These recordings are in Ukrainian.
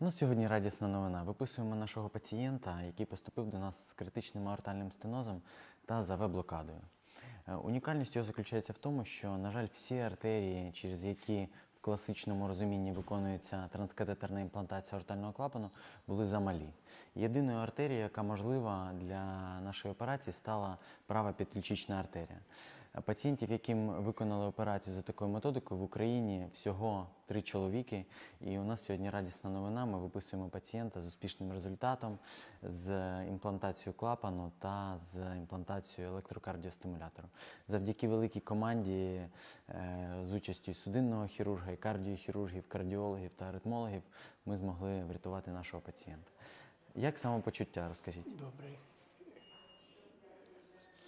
У сьогодні радісна новина. Виписуємо нашого пацієнта, який поступив до нас з критичним аортальним стенозом та ЗВ-блокадою. Е, Унікальність його заключається в тому, що, на жаль, всі артерії, через які в класичному розумінні виконується транскатетерна імплантація аортального клапану, були замалі. Єдиною артерією, яка можлива для нашої операції, стала права підключична артерія. Пацієнтів, яким виконали операцію за такою методикою, в Україні всього три чоловіки. І у нас сьогодні радісна новина. Ми виписуємо пацієнта з успішним результатом, з імплантацією клапану та з імплантацією електрокардіостимулятору. Завдяки великій команді е, з участю судинного хірурга, і кардіохірургів, кардіологів та аритмологів ми змогли врятувати нашого пацієнта. Як самопочуття, розкажіть? Добре.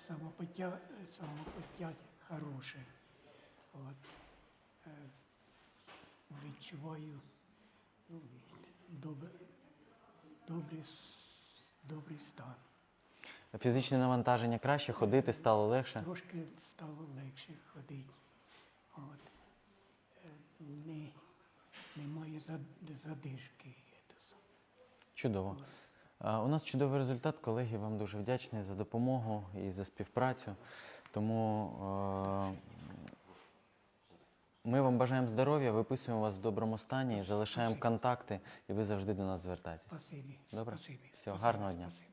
Самопуття, самопуття хороше. От. Е, відчуваю ну, добре, добрий, добрий стан. Фізичне навантаження краще, ходити стало легше. Трошки стало легше ходити. От. Е, Не, немає зад- задишки. Чудово. А, У нас чудовий результат. Колеги, вам дуже вдячні за допомогу і за співпрацю. Тому е, ми вам бажаємо здоров'я, виписуємо вас в доброму стані, залишаємо контакти, і ви завжди до нас звертайтесь. Добре? Спасибі, гарного дня. спасибі.